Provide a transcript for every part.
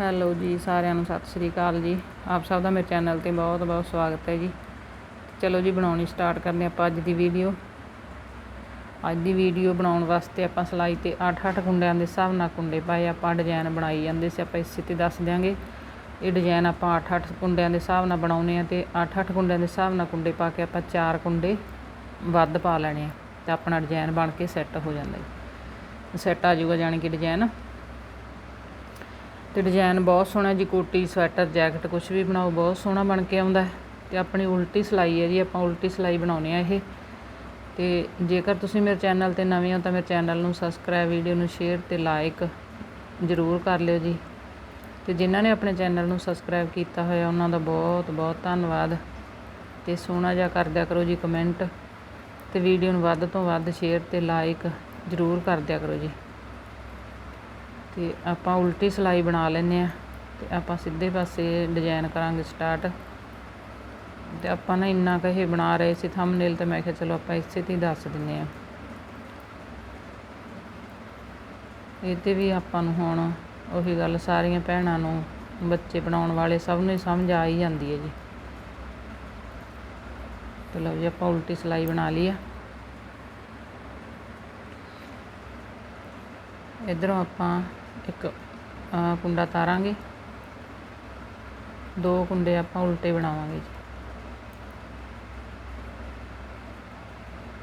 Hello ਜੀ, ਸਾਰਿਆਂ ਨੂੰ ਸਤਿ ਸ੍ਰੀ ਅਕਾਲ ਜੀ। ਆਪ ਸਭ ਦਾ ਮੇਰੇ ਚੈਨਲ ਤੇ ਬਹੁਤ ਬਹੁਤ ਸਵਾਗਤ ਹੈ ਜੀ। ਚਲੋ ਜੀ, ਬਣਾਉਣੀ ਸਟਾਰਟ ਕਰਦੇ ਹਾਂ ਆਪਾਂ ਅੱਜ ਦੀ ਵੀਡੀਓ। ਅੱਜ ਦੀ ਵੀਡੀਓ ਬਣਾਉਣ ਵਾਸਤੇ ਆਪਾਂ ਸਲਾਈ ਤੇ 8-8 ਕੁੰਡਿਆਂ ਦੇ ਹਿਸਾਬ ਨਾਲ ਕੁੰਡੇ ਪਾਏ। ਆਪਾਂ ਡਿਜ਼ਾਈਨ ਬਣਾਈ ਜਾਂਦੇ ਸੀ, ਆਪਾਂ ਇਸੇ ਤੇ ਦੱਸ ਦਿਆਂਗੇ। ਇਹ ਡਿਜ਼ਾਈਨ ਆਪਾਂ 8-8 ਕੁੰਡਿਆਂ ਦੇ ਹਿਸਾਬ ਨਾਲ ਬਣਾਉਨੇ ਆ ਤੇ 8-8 ਕੁੰਡਿਆਂ ਦੇ ਹਿਸਾਬ ਨਾਲ ਕੁੰਡੇ ਪਾ ਕੇ ਆਪਾਂ 4 ਕੁੰਡੇ ਵੱਧ ਪਾ ਲੈਣੇ ਆ ਤੇ ਆਪਣਾ ਡਿਜ਼ਾਈਨ ਬਣ ਕੇ ਸੈੱਟ ਹੋ ਜਾਂਦਾ ਜੀ। ਸੈੱਟ ਆ ਜਾਊਗਾ ਜਾਣੀ ਕਿ ਡਿਜ਼ਾਈਨ ਤੇ ਡਿਜ਼ਾਈਨ ਬਹੁਤ ਸੋਹਣਾ ਜੀ, ਕੋਟੀ, ਸਵੈਟਰ, ਜੈਕਟ ਕੁਝ ਵੀ ਬਣਾਓ, ਬਹੁਤ ਸੋਹਣਾ ਬਣ ਕੇ ਆਉਂਦਾ ਹੈ ਤੇ ਆਪਣੀ ਉਲਟੀ ਸਿਲਾਈ ਹੈ ਜੀ, ਆਪਾਂ ਉਲਟੀ ਸਿਲਾਈ ਬਣਾਉਨੇ ਆ ਇਹ। ਤੇ ਜੇਕਰ ਤੁਸੀਂ ਮੇਰੇ ਚੈਨਲ ਤੇ ਨਵੇਂ ਹੋ ਤਾਂ ਮੇਰੇ ਚੈਨਲ ਨੂੰ ਸਬਸਕ੍ਰਾਈਬ ਵੀਡੀਓ ਨੂੰ ਸ਼ੇਅਰ ਤੇ ਲਾਈਕ ਜ਼ਰੂਰ ਕਰ ਲਿਓ ਜੀ। ਤੇ ਜਿਨ੍ਹਾਂ ਨੇ ਆਪਣੇ ਚੈਨਲ ਨੂੰ ਸਬਸਕ੍ਰਾਈਬ ਕੀਤਾ ਹੋਇਆ, ਉਹਨਾਂ ਦਾ ਬਹੁਤ ਬਹੁਤ ਧੰਨਵਾਦ। ਤੇ ਸੋਹਣਾ ਜਿਹਾ ਕਰ ਦਿਆ ਕਰੋ ਜੀ ਕਮੈਂਟ ਤੇ ਵੀਡੀਓ ਨੂੰ ਵੱਧ ਤੋਂ ਵੱਧ ਸ਼ੇਅਰ ਤੇ ਲਾਈਕ ਜ਼ਰੂਰ ਕਰ ਦਿਆ ਕਰੋ ਜੀ। ਤੇ ਆਪਾਂ ਉਲਟੀ ਸਿਲਾਈ ਬਣਾ ਲੈਨੇ ਆ ਤੇ ਆਪਾਂ ਸਿੱਧੇ ਪਾਸੇ ਡਿਜ਼ਾਈਨ ਕਰਾਂਗੇ ਸਟਾਰਟ। ਤੇ ਆਪਾਂ ਨਾ ਇੰਨਾ ਕਹੇ ਬਣਾ ਰਹੇ ਸੀ ਥੰਬਨੇਲ ਤੇ ਮੈਂ ਕਿਹਾ ਚਲੋ ਆਪਾਂ ਇਸੇ ਤੇ ਹੀ ਦੱਸ ਦਿੰਨੇ ਆ ਇਹ ਤੇ ਵੀ ਆਪਾਂ ਨੂੰ ਹੁਣ ਉਹੀ ਗੱਲ ਸਾਰੀਆਂ ਭੈਣਾਂ ਨੂੰ ਬੱਚੇ ਬਣਾਉਣ ਵਾਲੇ ਸਭ ਨੂੰ ਹੀ ਸਮਝ ਆ ਹੀ ਜਾਂਦੀ ਹੈ ਜੀ। ਤੇ ਲਓ ਜੀ ਆਪਾਂ ਉਲਟੀ ਸਿਲਾਈ ਬਣਾ ਲਈ ਆ। ਇਧਰੋਂ ਆਪਾਂ ਇੱਕ ਕੁੰਡਾ ਤਾਰਾਂਗੇ। ਦੋ ਕੁੰਡੇ ਆਪਾਂ ਉਲਟੇ ਬਣਾਵਾਂਗੇ ਜੀ।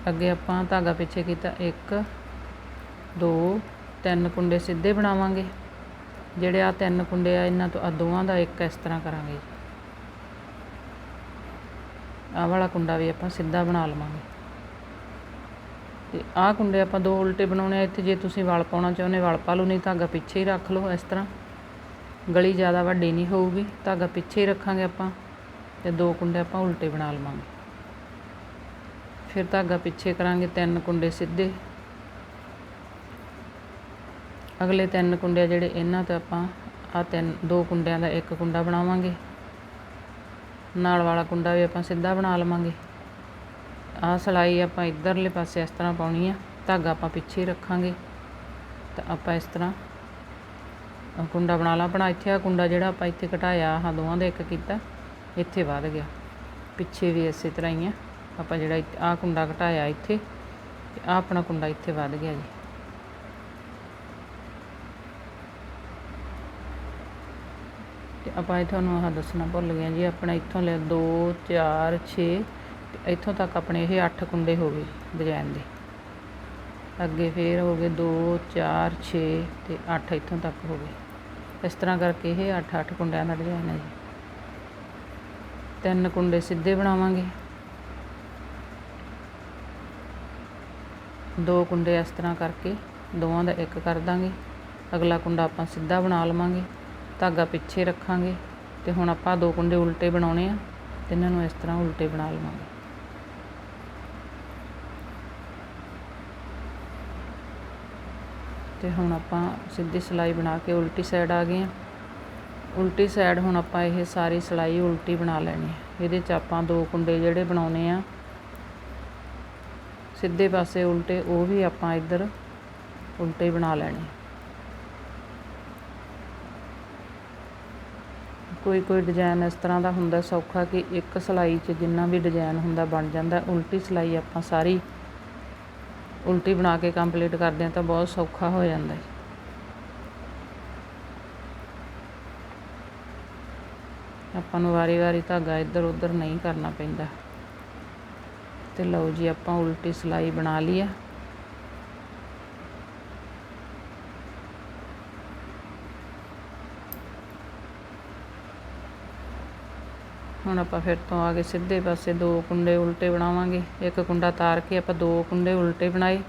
ਅੱਗੇ ਆਪਾਂ ਧਾਗਾ ਪਿੱਛੇ ਕੀਤਾ 1 2 ਤਿੰਨ ਕੁੰਡੇ ਸਿੱਧੇ ਬਣਾਵਾਂਗੇ। ਜਿਹੜੇ ਆ ਤਿੰਨ ਕੁੰਡੇ ਆ, ਇਹਨਾਂ ਤੋਂ ਆ ਦੋਵਾਂ ਦਾ ਇੱਕ ਇਸ ਤਰ੍ਹਾਂ ਕਰਾਂਗੇ ਜੀ। ਆਹ ਵਾਲਾ ਕੁੰਡਾ ਵੀ ਆਪਾਂ ਸਿੱਧਾ ਬਣਾ ਲਵਾਂਗੇ। ਤੇ ਆਹ ਕੁੰਡੇ ਆਪਾਂ ਦੋ ਉਲਟੇ ਬਣਾਉਣੇ ਆ, ਇੱਥੇ ਜੇ ਤੁਸੀਂ ਵਲ ਪਾਉਣਾ ਚਾਹੁੰਦੇ, ਵਲ ਪਾ ਲਓ, ਨਹੀਂ ਧਾਗਾ ਪਿੱਛੇ ਹੀ ਰੱਖ ਲਓ ਇਸ ਤਰ੍ਹਾਂ। ਗਲੀ ਜ਼ਿਆਦਾ ਵੱਡੀ ਨਹੀਂ ਹੋਊਗੀ ਧਾਗਾ ਪਿੱਛੇ ਹੀ ਰੱਖਾਂਗੇ ਆਪਾਂ ਤੇ ਦੋ ਕੁੰਡੇ ਆਪਾਂ ਉਲਟੇ ਬਣਾ ਲਵਾਂਗੇ। ਫਿਰ ਧਾਗਾ ਪਿੱਛੇ ਕਰਾਂਗੇ ਤਿੰਨ ਕੁੰਡੇ ਸਿੱਧੇ। ਅਗਲੇ ਤਿੰਨ ਕੁੰਡੇ ਆ ਜਿਹੜੇ ਇਹਨਾਂ ਤੇ ਆਪਾਂ ਆ ਤਿੰਨ, ਦੋ ਕੁੰਡਿਆਂ ਦਾ ਇੱਕ ਕੁੰਡਾ ਬਣਾਵਾਂਗੇ। ਨਾਲ ਵਾਲਾ ਕੁੰਡਾ ਵੀ ਆਪਾਂ ਸਿੱਧਾ ਬਣਾ ਲਵਾਂਗੇ। ਆਹ ਸਿਲਾਈ ਆਪਾਂ ਇਧਰਲੇ ਪਾਸੇ ਇਸ ਤਰ੍ਹਾਂ ਪਾਉਣੀ ਆ, ਧਾਗਾ ਆਪਾਂ ਪਿੱਛੇ ਰੱਖਾਂਗੇ। ਤਾਂ ਆਪਾਂ ਇਸ ਤਰ੍ਹਾਂ ਕੁੰਡਾ ਬਣਾ ਲਾ ਆਪਣਾ ਇੱਥੇ ਆ ਕੁੰਡਾ ਜਿਹੜਾ ਆਪਾਂ ਇੱਥੇ ਘਟਾਇਆ ਆਹ ਦੋਵਾਂ ਦਾ ਇੱਕ ਕੀਤਾ, ਇੱਥੇ ਵੱਧ ਗਿਆ। ਪਿੱਛੇ ਵੀ ਇਸੇ ਤਰ੍ਹਾਂ ਹੀ ਆ, ਆਪਾਂ ਜਿਹੜਾ ਆਹ ਕੁੰਡਾ ਘਟਾਇਆ ਇੱਥੇ, ਤੇ ਆਹ ਆਪਣਾ ਕੁੰਡਾ ਇੱਥੇ ਵੱਧ ਗਿਆ ਜੀ। ਤੇ ਆਪਾਂ ਇਹ ਤੁਹਾਨੂੰ ਆਹ ਦੱਸਣਾ ਭੁੱਲ ਗਏ ਜੀ, ਆਪਣਾ ਇੱਥੋਂ ਲੈ 2 4 6 ਇੱਥੋਂ ਤੱਕ ਆਪਣੇ ਇਹ 8 ਕੁੰਡੇ ਹੋ ਗਏ ਡਿਜ਼ਾਈਨ ਦੇ। ਅੱਗੇ ਫੇਰ ਹੋ ਗਏ 2 4 6 ਤੇ 8 ਇੱਥੋਂ ਤੱਕ ਹੋ ਗਏ। ਇਸ ਤਰ੍ਹਾਂ ਕਰਕੇ ਇਹ 8 8 ਕੁੰਡਿਆਂ ਦਾ ਡਿਜ਼ਾਈਨ ਹੈ ਜੀ। ਤਿੰਨ ਕੁੰਡੇ ਸਿੱਧੇ ਬਣਾਵਾਂਗੇ। ਦੋ ਕੁੰਡੇ ਇਸ ਤਰ੍ਹਾਂ ਕਰਕੇ ਦੋਵਾਂ ਦਾ ਇੱਕ ਕਰ ਦਾਂਗੇ। ਅਗਲਾ ਕੁੰਡਾ ਆਪਾਂ ਸਿੱਧਾ ਬਣਾ ਲਵਾਂਗੇ, ਧਾਗਾ ਪਿੱਛੇ ਰੱਖਾਂਗੇ ਤੇ ਹੁਣ ਆਪਾਂ ਦੋ ਕੁੰਡੇ ਉਲਟੇ ਬਣਾਉਣੇ ਆ ਤੇ ਇਹਨਾਂ ਨੂੰ ਇਸ ਤਰ੍ਹਾਂ ਉਲਟੇ ਬਣਾ ਲਵਾਂਗੇ। ਤੇ ਹੁਣ ਆਪਾਂ ਸਿੱਧੀ ਸਿਲਾਈ ਬਣਾ ਕੇ ਉਲਟੀ ਸਾਈਡ ਆ ਗਏ ਹਾਂ। ਉਲਟੀ ਸਾਈਡ ਹੁਣ ਆਪਾਂ ਇਹ ਸਾਰੀ ਸਿਲਾਈ ਉਲਟੀ ਬਣਾ ਲੈਣੀ ਹੈ। ਇਹਦੇ ਚ ਆਪਾਂ ਦੋ ਕੁੰਡੇ ਜਿਹੜੇ ਬਣਾਉਣੇ ਆ। ਸਿੱਧੇ ਪਾਸੇ ਉਲਟੇ ਉਹ ਵੀ ਆਪਾਂ ਇੱਧਰ ਉਲਟੇ ਬਣਾ ਲੈਣੇ ਕੋਈ ਕੋਈ ਡਿਜ਼ਾਈਨ ਇਸ ਤਰ੍ਹਾਂ ਦਾ ਹੁੰਦਾ ਸੌਖਾ ਕਿ ਇੱਕ ਸਿਲਾਈ 'ਚ ਜਿੰਨਾ ਵੀ ਡਿਜ਼ਾਈਨ ਹੁੰਦਾ ਬਣ ਜਾਂਦਾ। ਉਲਟੀ ਸਿਲਾਈ ਆਪਾਂ ਸਾਰੀ ਉਲਟੀ ਬਣਾ ਕੇ ਕੰਪਲੀਟ ਕਰਦੇ ਹਾਂ ਤਾਂ ਬਹੁਤ ਸੌਖਾ ਹੋ ਜਾਂਦਾ ਹੈ। ਆਪਾਂ ਨੂੰ ਵਾਰੀ-ਵਾਰੀ ਧਾਗਾ ਇੱਧਰ ਉੱਧਰ ਨਹੀਂ ਕਰਨਾ ਪੈਂਦਾ। ਤੇ ਲਓ ਜੀ, ਆਪਾਂ ਉਲਟੀ ਸਿਲਾਈ ਬਣਾ ਲਈ ਆ। ਹੁਣ ਆਪਾਂ ਫਿਰ ਤੋਂ ਆ ਕੇ ਸਿੱਧੇ ਪਾਸੇ, ਦੋ ਕੁੰਡੇ ਉਲਟੇ ਬਣਾਵਾਂਗੇ। ਇੱਕ ਕੁੰਡਾ ਤਾਰ ਕੇ ਆਪਾਂ ਦੋ ਕੁੰਡੇ ਉਲਟੇ ਬਣਾਏ।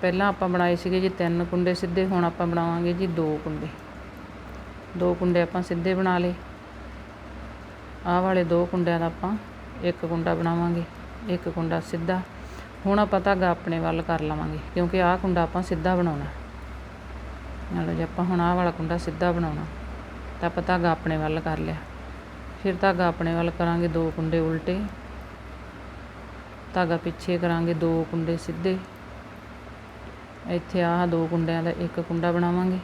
ਪਹਿਲਾਂ ਆਪਾਂ ਬਣਾਏ ਸੀਗੇ ਜੀ ਤਿੰਨ ਕੁੰਡੇ ਸਿੱਧੇ, ਹੁਣ ਆਪਾਂ ਬਣਾਵਾਂਗੇ ਜੀ ਦੋ ਕੁੰਡੇ। ਦੋ ਕੁੰਡੇ ਆਪਾਂ ਸਿੱਧੇ ਬਣਾ ਲਏ। ਆਹ ਵਾਲੇ ਦੋ ਕੁੰਡਿਆਂ ਦਾ ਆਪਾਂ ਇੱਕ ਕੁੰਡਾ ਬਣਾਵਾਂਗੇ, ਇੱਕ ਕੁੰਡਾ ਸਿੱਧਾ। ਹੁਣ ਆਪਾਂ ਧਾਗਾ ਆਪਣੇ ਵੱਲ ਕਰ ਲਵਾਂਗੇ, ਕਿਉਂਕਿ ਆਹ ਕੁੰਡਾ ਆਪਾਂ ਸਿੱਧਾ ਬਣਾਉਣਾ। ਨਾਲੇ ਜੇ ਆਪਾਂ ਹੁਣ ਆਹ ਵਾਲਾ ਕੁੰਡਾ ਸਿੱਧਾ ਬਣਾਉਣਾ, ਤਾਂ ਆਪਾਂ ਧਾਗਾ ਆਪਣੇ ਵੱਲ ਕਰ ਲਿਆ। ਫਿਰ ਧਾਗਾ ਆਪਣੇ ਵੱਲ ਕਰਾਂਗੇ ਦੋ ਕੁੰਡੇ ਉਲਟੇ। ਧਾਗਾ ਪਿੱਛੇ ਕਰਾਂਗੇ ਦੋ ਕੁੰਡੇ ਸਿੱਧੇ। ਇੱਥੇ ਆਹ ਦੋ ਕੁੰਡਿਆਂ ਦਾ ਇੱਕ ਕੁੰਡਾ ਬਣਾਵਾਂਗੇ।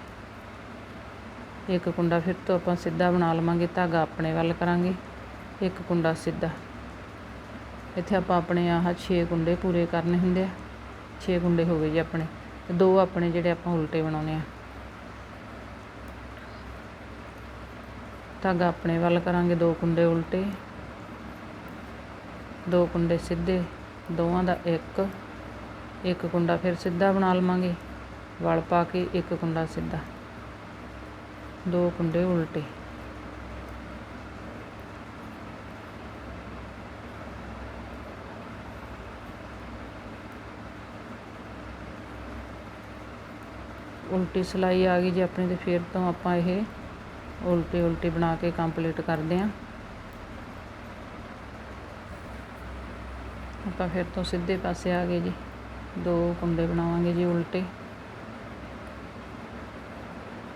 ਇੱਕ ਕੁੰਡਾ ਫਿਰ ਤੋਂ ਆਪਾਂ ਸਿੱਧਾ ਬਣਾ ਲਵਾਂਗੇ, ਧਾਗਾ ਆਪਣੇ ਵੱਲ ਕਰਾਂਗੇ, ਇੱਕ ਕੁੰਡਾ ਸਿੱਧਾ। ਇੱਥੇ ਆਪਾਂ ਆਪਣੇ ਆਹ 6 ਕੁੰਡੇ ਪੂਰੇ ਕਰਨੇ ਹੁੰਦੇ ਆ। 6 ਕੁੰਡੇ ਹੋ ਗਏ ਜੀ ਆਪਣੇ। ਦੋ ਆਪਣੇ ਜਿਹੜੇ ਆਪਾਂ ਉਲਟੇ ਬਣਾਉਣੇ ਆ। ਧਾਗਾ ਆਪਣੇ ਵੱਲ ਕਰਾਂਗੇ, ਦੋ ਕੁੰਡੇ ਉਲਟੇ, ਦੋ ਕੁੰਡੇ ਸਿੱਧੇ, ਦੋਵਾਂ ਦਾ ਇੱਕ ਇੱਕ ਕੁੰਡਾ ਫਿਰ ਸਿੱਧਾ ਬਣਾ ਲਵਾਂਗੇ, ਵਲ ਪਾ ਕੇ ਇੱਕ ਕੁੰਡਾ ਸਿੱਧਾ, ਦੋ ਕੁੰਡੇ ਉਲਟੇ। ਉਲਟੀ ਸਿਲਾਈ ਆ ਗਈ ਜੇ ਆਪਣੀ ਤੇ ਫਿਰ ਤੋਂ ਆਪਾਂ ਇਹ ਉਲਟੀ ਉਲਟੀ ਬਣਾ ਕੇ ਕੰਪਲੀਟ ਕਰਦੇ ਆਂ ਆਪਾਂ ਫਿਰ ਤੋਂ ਸਿੱਧੇ ਪਾਸੇ ਆ ਗਏ ਜੀ। ਦੋ ਕੁੰਡੇ ਬਣਾਵਾਂਗੇ ਜੀ ਉਲਟੇ।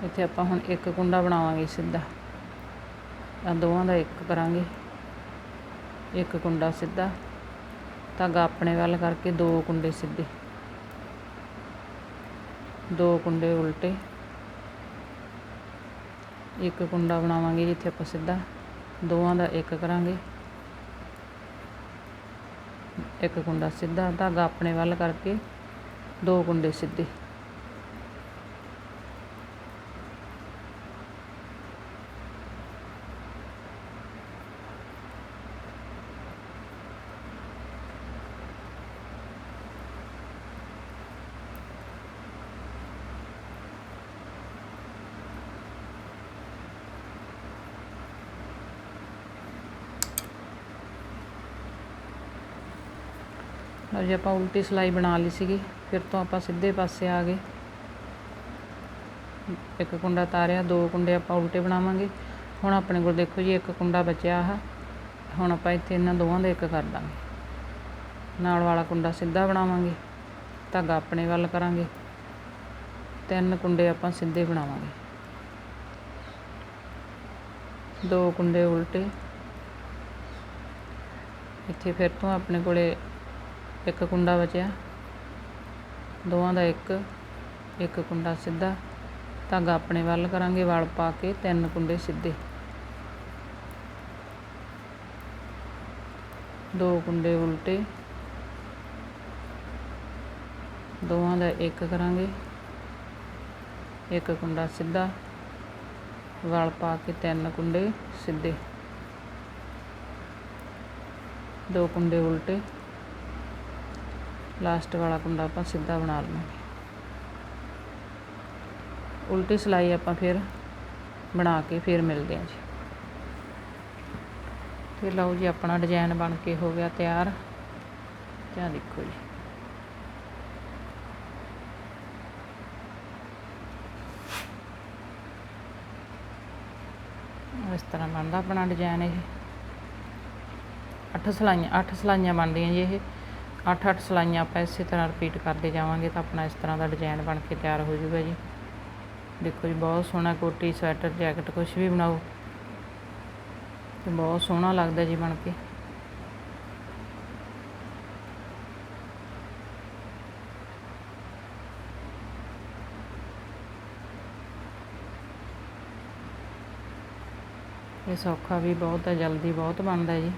ਇੱਥੇ ਆਪਾਂ ਹੁਣ ਇੱਕ ਕੁੰਡਾ ਬਣਾਵਾਂਗੇ ਸਿੱਧਾ। ਤਾਂ ਦੋਵਾਂ ਦਾ ਇੱਕ ਕਰਾਂਗੇ। ਇੱਕ ਕੁੰਡਾ ਸਿੱਧਾ। ਧਾਗਾ ਆਪਣੇ ਵੱਲ ਕਰਕੇ ਦੋ ਕੁੰਡੇ ਸਿੱਧੇ। ਦੋ ਕੁੰਡੇ ਉਲਟੇ। ਇੱਕ ਕੁੰਡਾ ਬਣਾਵਾਂਗੇ ਜਿੱਥੇ ਆਪਾਂ ਸਿੱਧਾ ਦੋਵਾਂ ਦਾ ਇੱਕ ਕਰਾਂਗੇ। ਇੱਕ ਕੁੰਡਾ ਸਿੱਧਾ ਧਾਗਾ ਆਪਣੇ ਵੱਲ ਕਰਕੇ, ਦੋ ਕੁੰਡੇ ਸਿੱਧੇ। ਲਓ ਜੀ ਆਪਾਂ ਉਲਟੀ ਸਿਲਾਈ ਬਣਾ ਲਈ ਸੀਗੀ, ਫਿਰ ਤੋਂ ਆਪਾਂ ਸਿੱਧੇ ਪਾਸੇ ਆ ਗਏ। ਇੱਕ ਕੁੰਡਾ ਤਾਰਿਆ, ਦੋ ਕੁੰਡੇ ਆਪਾਂ ਉਲਟੇ ਬਣਾਵਾਂਗੇ। ਹੁਣ ਆਪਣੇ ਕੋਲ ਦੇਖੋ ਜੀ, ਇੱਕ ਕੁੰਡਾ ਬਚਿਆ ਆ ਹੁਣ ਆਪਾਂ ਇੱਥੇ ਇਹਨਾਂ ਦੋਵਾਂ ਦਾ ਇੱਕ ਕਰ ਦਾਂਗੇ। ਨਾਲ ਵਾਲਾ ਕੁੰਡਾ ਸਿੱਧਾ ਬਣਾਵਾਂਗੇ, ਧਾਗਾ ਆਪਣੇ ਵੱਲ ਕਰਾਂਗੇ। ਤਿੰਨ ਕੁੰਡੇ ਆਪਾਂ ਸਿੱਧੇ ਬਣਾਵਾਂਗੇ। ਦੋ ਕੁੰਡੇ ਉਲਟੇ। ਇੱਥੇ ਫਿਰ ਤੋਂ ਆਪਣੇ ਕੋਲੇ ਇੱਕ ਕੁੰਡਾ ਬਚਿਆ। ਦੋਵਾਂ ਦਾ ਇੱਕ ਇੱਕ ਕੁੰਡਾ ਸਿੱਧਾ। ਧਾਗਾ ਆਪਣੇ ਵੱਲ ਕਰਾਂਗੇ, ਵਲ ਪਾ ਕੇ ਤਿੰਨ ਕੁੰਡੇ ਸਿੱਧੇ। ਦੋ ਕੁੰਡੇ ਉਲਟੇ। ਦੋਵਾਂ ਦਾ ਇੱਕ ਕਰਾਂਗੇ, ਇੱਕ ਕੁੰਡਾ ਸਿੱਧਾ। ਵਲ ਪਾ ਕੇ ਤਿੰਨ ਕੁੰਡੇ ਸਿੱਧੇ। ਦੋ ਕੁੰਡੇ ਉਲਟੇ। ਲਾਸਟ ਵਾਲਾ ਕੁੰਡਾ ਆਪਾਂ ਸਿੱਧਾ ਬਣਾ ਲਵਾਂਗੇ ਉਲਟੀ ਸਿਲਾਈ ਆਪਾਂ ਫਿਰ ਬਣਾ ਕੇ ਫਿਰ ਮਿਲਦੇ ਹਾਂ ਜੀ। ਤੇ ਲਓ ਜੀ, ਆਪਣਾ ਡਿਜ਼ਾਈਨ ਬਣ ਕੇ ਹੋ ਗਿਆ ਤਿਆਰ। ਜਾਂ ਦੇਖੋ ਜੀ। ਇਸ ਤਰ੍ਹਾਂ ਬਣਦਾ ਆਪਣਾ ਡਿਜ਼ਾਈਨ ਇਹ। ਅੱਠ ਸਲਾਈਆਂ ਅੱਠ ਸਲਾਈਆਂ ਬਣਦੀਆਂ ਜੀ ਇਹ। ਅੱਠ ਅੱਠ ਸਲਾਈਆਂ ਆਪਾਂ ਇਸੇ ਤਰ੍ਹਾਂ ਰਿਪੀਟ ਕਰਦੇ ਜਾਵਾਂਗੇ ਤਾਂ ਆਪਣਾ ਇਸ ਤਰ੍ਹਾਂ ਦਾ ਡਿਜ਼ਾਈਨ ਬਣ ਕੇ ਤਿਆਰ ਹੋ ਜਾਊਗਾ ਜੀ। ਦੇਖੋ ਜੀ, ਬਹੁਤ ਸੋਹਣਾ ਕੋਟੀ, ਸਵੈਟਰ, ਜੈਕਟ ਕੁਝ ਵੀ ਬਣਾਓ। ਤੇ ਬਹੁਤ ਸੋਹਣਾ ਲੱਗਦਾ ਜੀ ਬਣ ਕੇ। ਇਹ ਸੌਖਾ ਵੀ ਬਹੁਤ ਹੈ, ਜਲਦੀ ਬਹੁਤ ਬਣਦਾ ਜੀ।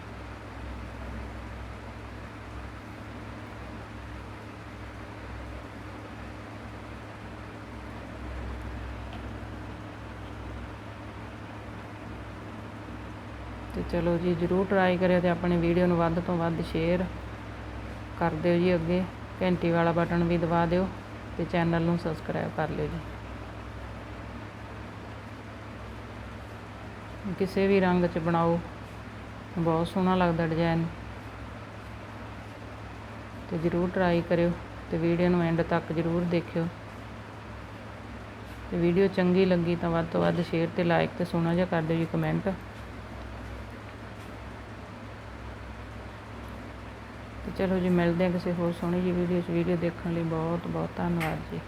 ਚਲੋ ਜੀ, ਜਰੂਰ ਟਰਾਈ ਕਰਿਓ ਤੇ ਆਪਣੀ ਵੀਡੀਓ ਨੂੰ ਵੱਧ ਤੋਂ ਵੱਧ ਸ਼ੇਅਰ ਕਰ ਦਿਓ ਜੀ ਅੱਗੇ। ਘੰਟੀ ਵਾਲਾ ਬਟਨ ਵੀ ਦਬਾ ਦਿਓ ਤੇ ਚੈਨਲ ਨੂੰ ਸਬਸਕ੍ਰਾਈਬ ਕਰ ਲਿਓ ਜੀ। ਕਿਸੇ ਵੀ ਰੰਗ 'ਚ ਬਣਾਓ, ਬਹੁਤ ਸੋਹਣਾ ਲੱਗਦਾ ਡਿਜ਼ਾਈਨ ਤੇ ਜਰੂਰ ਟਰਾਈ ਕਰਿਓ ਤੇ ਵੀਡੀਓ ਨੂੰ ਐਂਡ ਤੱਕ ਜਰੂਰ ਦੇਖਿਓ। ਤੇ ਵੀਡੀਓ ਚੰਗੀ ਲੱਗੀ ਤਾਂ ਵੱਧ ਤੋਂ ਵੱਧ ਸ਼ੇਅਰ ਤੇ ਲਾਈਕ ਤੇ ਸੋਹਣਾ ਜਿਹਾ ਕਰ ਦਿਓ ਜੀ ਕਮੈਂਟ ਚਲੋ ਜੀ, ਮਿਲਦੇ ਹਾਂ ਕਿਸੇ ਹੋਰ ਸੋਹਣੀ ਜੀ ਵੀਡੀਓ 'ਚ। ਵੀਡੀਓ ਦੇਖਣ ਲਈ ਬਹੁਤ ਬਹੁਤ ਧੰਨਵਾਦ ਜੀ।